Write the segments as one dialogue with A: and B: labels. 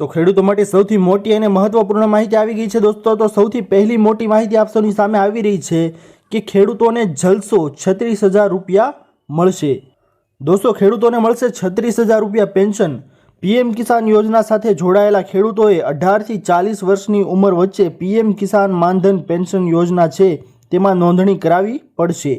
A: તો ખેડૂતો માટે સૌથી મોટી અને મહત્વપૂર્ણ માહિતી આવી ગઈ છે દોસ્તો. તો સૌથી પહેલી મોટી માહિતી આપ સૌની સામે આવી રહી છે કે ખેડૂતોને જલસો છત્રીસ હજાર રૂપિયા મળશે. દોસ્તો, ખેડૂતોને મળશે છત્રીસ હજાર રૂપિયા પેન્શન. પીએમ કિસાન યોજના સાથે જોડાયેલા ખેડૂતોએ અઢારથી ચાલીસ વર્ષની ઉંમર વચ્ચે પીએમ કિસાન માનધન પેન્શન યોજના છે તેમાં નોંધણી કરાવી પડશે.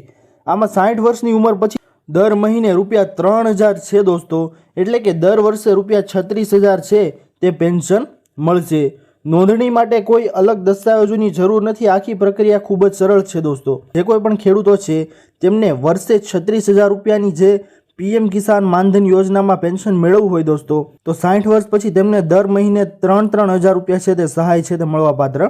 A: આમાં સાઠ વર્ષની ઉંમર પછી દર મહિને રૂપિયા ત્રણ હજાર છે દોસ્તો. એટલે કે દર વર્ષે રૂપિયા છત્રીસ હજાર છે તે પેન્શન મળશે. નોંધણી માટે કોઈ અલગ દસ્તાવેજોની જરૂર નથી. આખી પ્રક્રિયા ખૂબ જ સરળ છે દોસ્તો. જે કોઈ પણ ખેડૂતો છે, તેમને વર્ષે છત્રીસ હજાર રૂપિયાની જે પીએમ કિસાન માનધન યોજનામાં પેન્શન મેળવવું હોય દોસ્તો, તો સાઠ વર્ષ પછી તેમને દર મહિને ત્રણ ત્રણ હજાર રૂપિયા છે તે સહાય છે તે મળવાપાત્ર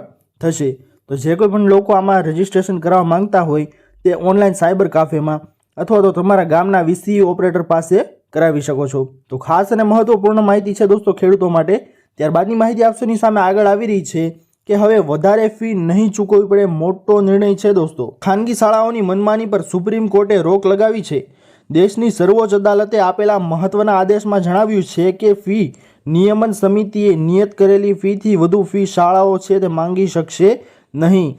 A: થશે. તો જે કોઈ પણ લોકો આમાં રજીસ્ટ્રેશન કરાવવા માંગતા હોય, તે ઓનલાઈન સાયબર કાફેમાં અથવા તો તમારા ગામના વીસી ઓપરેટર પાસે કરાવી શકો છો. તો ખાસ અને મહત્વપૂર્ણ માહિતી છે દોસ્તો ખેડૂતો માટે. ત્યારબાદની માહિતી આપશોની સામે આગળ આવી રહી છે કે હવે વધારે ફી નહીં ચૂકવવી પડે મોટો નિર્ણય છે દોસ્તો. ખાનગી શાળાઓની મનમાની પર સુપ્રીમ કોર્ટે રોક લગાવી છે. દેશની સર્વોચ્ચ અદાલતે આપેલા મહત્વના આદેશમાં જણાવ્યું છે કે ફી નિયમન સમિતિએ નિયત કરેલી ફીથી વધુ ફી શાળાઓ છે તે માંગી શકશે નહીં.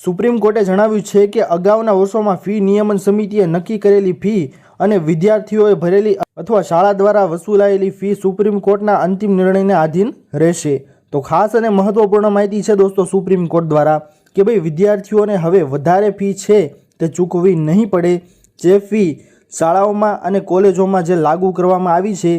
A: સુપ્રીમ કોર્ટે જણાવ્યું છે કે અગાઉના વર્ષોમાં ફી નિયમન સમિતિએ નક્કી કરેલી ફી અને વિદ્યાર્થીઓએ ભરેલી અથવા શાળા દ્વારા વસૂલાયેલી ફી સુપ્રીમ કોર્ટના અંતિમ નિર્ણયને આધીન રહેશે. તો ખાસ અને મહત્વપૂર્ણ માહિતી છે દોસ્તો સુપ્રીમ કોર્ટ દ્વારા કે ભાઈ વિદ્યાર્થીઓને હવે વધારે ફી છે તે ચૂકવવી નહીં પડે. જે ફી શાળાઓમાં અને કોલેજોમાં જે લાગુ કરવામાં આવી છે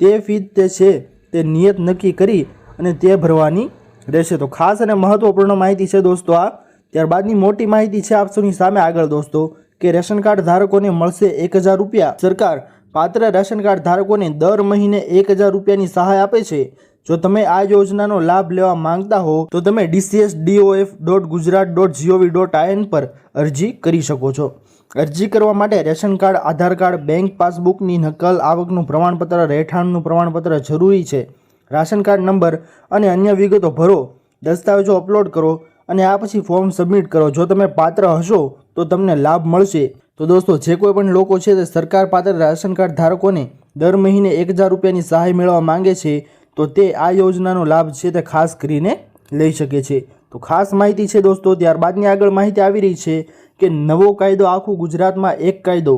A: તે ફી તે છે તે નિયત નક્કી કરી અને તે ભરવાની રહેશે. તો ખાસ અને મહત્વપૂર્ણ માહિતી છે દોસ્તો આ. ત્યારબાદની મોટી માહિતી છે આપ સૌની સામે આગળ દોસ્તો કે રેશન કાર્ડ ધારકોને મળશે એક હજાર રૂપિયા. સરકાર પાત્ર રાશન કાર્ડ ધારકોને દર મહિને એક હજાર રૂપિયાની સહાય આપે છે. જો તમે આ યોજનાનો લાભ લેવા માંગતા હો, તો તમે DCS DOF dot Gujarat dot GOV dot IN પર અરજી કરી શકો છો. અરજી કરવા માટે ration card, Aadhaar card, bank પાસબુકની નકલ, આવકનું પ્રમાણપત્ર, રહેઠાણનું પ્રમાણપત્ર જરૂરી છે. રાશન કાર્ડ નંબર અને અન્ય વિગતો ભરો, દસ્તાવેજો અપલોડ કરો અને આ પછી ફોર્મ સબમિટ કરો. જો તમે પાત્ર હશો, તો તમને લાભ મળશે. તો દોસ્તો, જે કોઈ પણ લોકો છે તે સરકાર પાત્ર રાશન કાર્ડ ધારકોને દર મહિને એક હજાર રૂપિયાની સહાય મેળવવા માંગે છે, તો તે આ યોજનાનો લાભ છે તે ખાસ કરીને લઈ શકે છે. તો ખાસ માહિતી છે દોસ્તો, ત્યારબાદની આગળ માહિતી આવી રહી છે કે નવો કાયદો આખું ગુજરાતમાં એક કાયદો.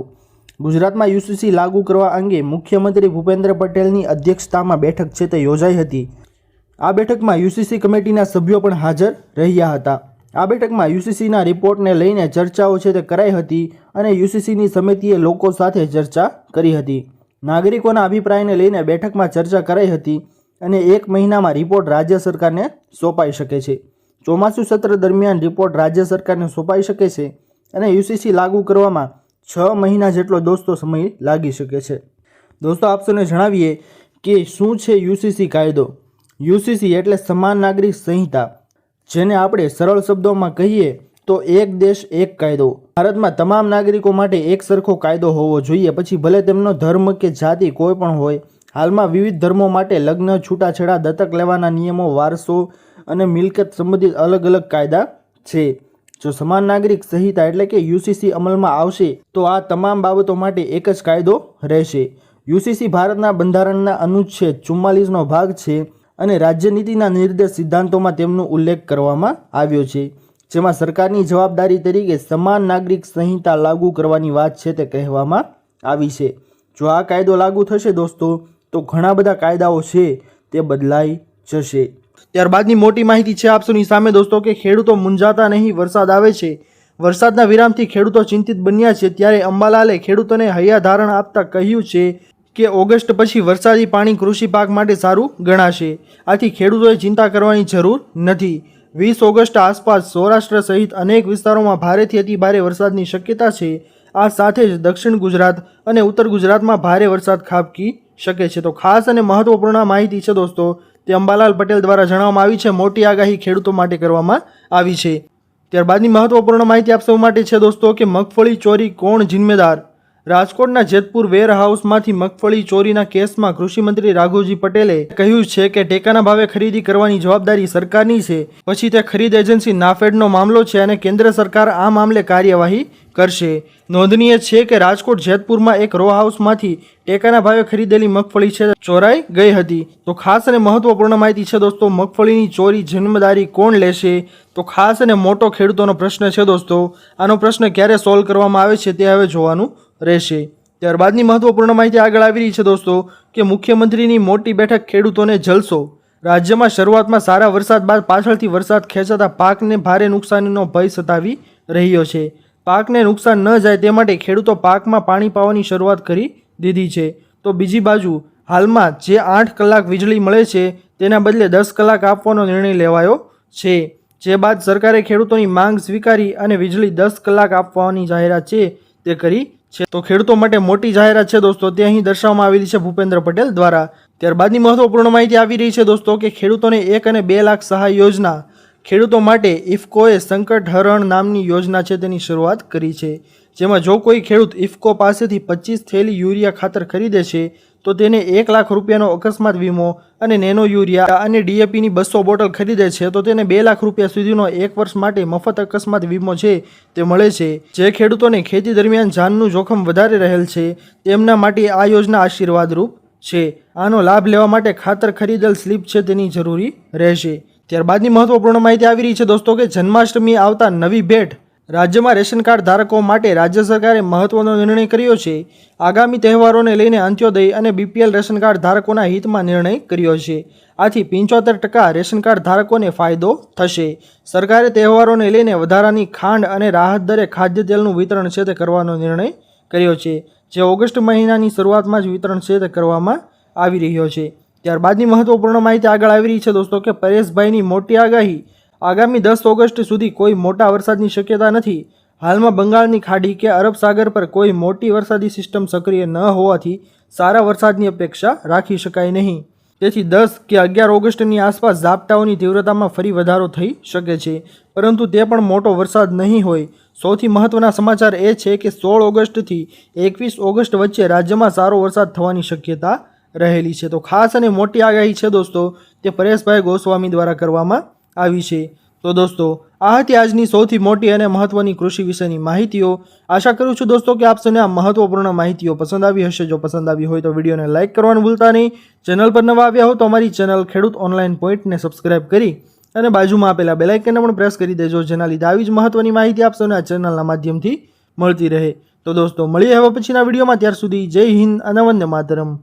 A: ગુજરાતમાં યુસીસી લાગુ કરવા અંગે મુખ્યમંત્રી ભૂપેન્દ્ર પટેલની અધ્યક્ષતામાં બેઠક છે તે યોજાઈ હતી. આ બેઠકમાં યુસીસી કમિટીના સભ્યો પણ હાજર રહ્યા હતા. આ બેઠકમાં યુસીસીના રિપોર્ટને લઈને ચર્ચાઓ છે તે કરાઈ હતી અને યુસીસીની સમિતિએ લોકો સાથે ચર્ચા કરી હતી. નાગરિકોના અભિપ્રાયને લઈને બેઠકમાં ચર્ચા કરાઈ હતી અને એક મહિનામાં રિપોર્ટ રાજ્ય સરકારને સોંપાઈ શકે છે. ચોમાસું સત્ર દરમિયાન રિપોર્ટ રાજ્ય સરકારને સોંપાઈ શકે છે અને યુસીસી લાગુ કરવામાં છ મહિના જેટલો દોસ્તો સમય લાગી શકે છે. દોસ્તો, આપ જણાવીએ કે શું છે યુસીસી કાયદો? યુસીસી એટલે સમાન નાગરિક સંહિતા. જેને આપણે સરળ શબ્દોમાં કહીએ તો એક દેશ એક કાયદો. ભારતમાં તમામ નાગરિકો માટે એક સરખો કાયદો હોવો જોઈએ, પછી ભલે તેમનો ધર્મ કે જાતિ કોઈ પણ હોય, હાલમાં વિવિધ ધર્મો માટે લગ્ન, છૂટાછેડા, દત્તક લેવાના નિયમો, વારસો અને મિલકત સંબંધિત અલગ અલગ કાયદા છે. જો સમાન નાગરિક સંહિતા એટલે કે યુસીસી અમલમાં આવશે, તો આ તમામ બાબતો માટે એક જ કાયદો રહેશે. યુસીસી ભારતના બંધારણના અનુચ્છેદ ચુમ્માલીસનો ભાગ છે. અને રાજ્યનીતિના નિર્દેશ સિદ્ધાંતોમાં તેમનો ઉલ્લેખ કરવામાં આવ્યો છે. જેમાં સરકારની જવાબદારી તરીકે સમાન નાગરિક સંહિતા લાગુ કરવાની વાત છે તે કહેવામાં આવી છે. જો આ કાયદો લાગુ થશે દોસ્તો, તો ઘણા બધા કાયદાઓ છે તે બદલાઈ જશે. ત્યારબાદની મોટી માહિતી છે આપસોની સામે દોસ્તો કે ખેડૂતો મૂંઝાતા નહીં, વરસાદ આવે છે. વરસાદના વિરામથી ખેડૂતો ચિંતિત બન્યા છે, ત્યારે અંબાલાલે ખેડૂતોને હૈયાધારણ આપતા કહ્યું છે કે ઓગસ્ટ પછી વરસાદી પાણી કૃષિ પાક માટે સારું ગણાશે. આથી ખેડૂતોએ ચિંતા કરવાની જરૂર નથી. વીસ ઓગસ્ટ આસપાસ સૌરાષ્ટ્ર સહિત અનેક વિસ્તારોમાં ભારેથી અતિ ભારે વરસાદની શક્યતા છે. આ સાથે જ દક્ષિણ ગુજરાત અને ઉત્તર ગુજરાતમાં ભારે વરસાદ ખાબકી શકે છે. તો ખાસ અને મહત્વપૂર્ણ માહિતી છે દોસ્તો, તે અંબાલાલ પટેલ દ્વારા જણાવવામાં આવી છે. મોટી આગાહી ખેડૂતો માટે કરવામાં આવી છે. ત્યારબાદની મહત્વપૂર્ણ માહિતી આપ સૌ માટે છે દોસ્તો, કે મગફળી ચોરી કોણ જિમ્મેદાર? રાજકોટના જેતપુર વેર હાઉસમાંથી મગફળી ચોરીના કેસમાં કૃષિમંત્રી રાઘુજી પટેલે કહ્યું છે કે ટેકાના ભાવે ખરીદી કરવાની જવાબદારી સરકારની છે. પછી તે ખરીદ એજન્સી નાફેડનો મામલો છે અને કેન્દ્ર સરકાર આ મામલે કાર્યવાહી કરશે. નોંધનીય છે કે રાજકોટ જેતપુરમાં એક રો હાઉસમાંથી ટેકાના ભાવે ખરીદેલી મગફળી છે. ચોરાઈ ગઈ હતી. તો ખાસ અને મહત્વપૂર્ણ માહિતી છે દોસ્તો, મગફળીની ચોરી જન્મદારી કોણ લેશે? તો ખાસ અને મોટો ખેડૂતોનો પ્રશ્ન છે દોસ્તો. આનો પ્રશ્ન ક્યારે સોલ્વ કરવામાં આવે છે તે હવે જોવાનું રહેશે. ત્યારબાદની મહત્વપૂર્ણ માહિતી આગળ આવી રહી છે દોસ્તો, કે મુખ્યમંત્રીની મોટી બેઠક ખેડૂતોને જલસો. રાજ્યમાં શરૂઆતમાં સારા વરસાદ બાદ પાછળથી વરસાદ ખેંચાતા પાકને ભારે નુકસાનીનો ભય સતાવી રહ્યો છે. પાકને નુકસાન ન જાય તે માટે ખેડૂતો પાકમાં પાણી પાવાની શરૂઆત કરી દીધી છે. તો બીજી બાજુ, હાલમાં જે આઠ કલાક વીજળી મળે છે, તેના બદલે દસ કલાક આપવાનો નિર્ણય લેવાયો છે. જે બાદ સરકારે ખેડૂતોની માંગ સ્વીકારી અને વીજળી દસ કલાક આપવાની જાહેરાત છે તે કરી છે. તો ખેડૂતો માટે મોટી જાહેરાત છે દોસ્તો. તે અહીં દર્શાવવામાં આવેલી છે ભૂપેન્દ્ર પટેલ દ્વારા. ત્યારબાદની મહત્વપૂર્ણ માહિતી આવી રહી છે દોસ્તો કે ખેડૂતોને એક અને બે લાખ સહાય યોજના ખેડૂતો માટે ઇફકોએ સંકટ હરણ નામની યોજના છે તેની શરૂઆત કરી છે. જેમાં જો કોઈ ખેડૂત ઇફકો પાસેથી પચીસ થેલી યુરિયા ખાતર ખરીદે છે તો તેને એક લાખ રૂપિયાનો અકસ્માત વીમો અને નેનો યુરિયા અને ડીએપીની બસો બોટલ ખરીદે છે. તો તેને બે લાખ રૂપિયા સુધીનો એક વર્ષ માટે મફત અકસ્માત વીમો છે તે મળે છે. જે ખેડૂતોને ખેતી દરમિયાન જાનનું જોખમ વધારે રહેલ છે, તેમના માટે આ યોજના આશીર્વાદરૂપ છે. આનો લાભ લેવા માટે ખાતર ખરીદેલ સ્લીપ છે તેની જરૂરી રહેશે. ત્યારબાદની મહત્વપૂર્ણ માહિતી આવી રહી છે દોસ્તો કે જન્માષ્ટમી આવતા નવી ભેટ રાજ્યમાં રેશન કાર્ડ ધારકો માટે રાજ્ય સરકારે મહત્વનો નિર્ણય કર્યો છે. આગામી તહેવારોને લઈને અંત્યોદય અને બીપીએલ રેશન કાર્ડ ધારકોના હિતમાં નિર્ણય કર્યો છે. આથી પંચોતેર ટકા રેશન કાર્ડ ધારકોને ફાયદો થશે. સરકારે તહેવારોને લઈને વધારાની ખાંડ અને રાહત દરે ખાદ્ય તેલનું વિતરણ છે તે કરવાનો નિર્ણય કર્યો છે, જે ઓગસ્ટ મહિનાની શરૂઆતમાં જ વિતરણ છે તે કરવામાં આવી રહ્યો છે. ત્યારબાદની મહત્વપૂર્ણ માહિતી આગળ આવી રહી છે દોસ્તો કે પરેશભાઈની મોટી આગાહી આગામી દસ ઓગસ્ટ સુધી કોઈ મોટા વરસાદની શક્યતા નથી. હાલમાં બંગાળની ખાડી કે અરબ સાગર પર કોઈ મોટી વરસાદી સિસ્ટમ સક્રિય ન હોવાથી સારા વરસાદની અપેક્ષા રાખી શકાય નહીં. તેથી દસ કે અગિયાર ઓગસ્ટની આસપાસ ઝાપટાઓની તીવ્રતામાં ફરી વધારો થઈ શકે છે. પરંતુ તે પણ મોટો વરસાદ નહીં હોય. સૌથી મહત્વના સમાચાર એ છે કે સોળ ઓગસ્ટથી એકવીસ ઓગસ્ટ વચ્ચે રાજ્યમાં સારો વરસાદ થવાની શક્યતા રહેલી છે. તો ખાસ અને મોટી આગાહી છે દોસ્તો, તે પરેશભાઈ ગોસ્વામી દ્વારા કરવામાં આવી છે. તો દોસ્તો, આ હતી આજની સૌથી મોટી અને મહત્વની કૃષિ વિશેની માહિતીઓ. આશા કરું છું દોસ્તો કે આપ આ મહત્વપૂર્ણ માહિતીઓ પસંદ આવી હશે. જો પસંદ આવી હોય તો વિડીયોને લાઇક કરવાનું ભૂલતા નહીં. ચેનલ પર નવા આવ્યા હો તો અમારી ચેનલ ખેડૂત ઓનલાઈન પોઈન્ટને સબસ્ક્રાઇબ કરી અને બાજુમાં આપેલા બેલાઇકનને પણ પ્રેસ કરી દેજો, જેના લીધે આવી જ મહત્વની માહિતી આપ આ ચેનલના માધ્યમથી મળતી રહે. તો દોસ્તો, મળીએ હવે પછીના વિડીયોમાં. ત્યાર સુધી જય હિન્દ અને વંદે માતરમ.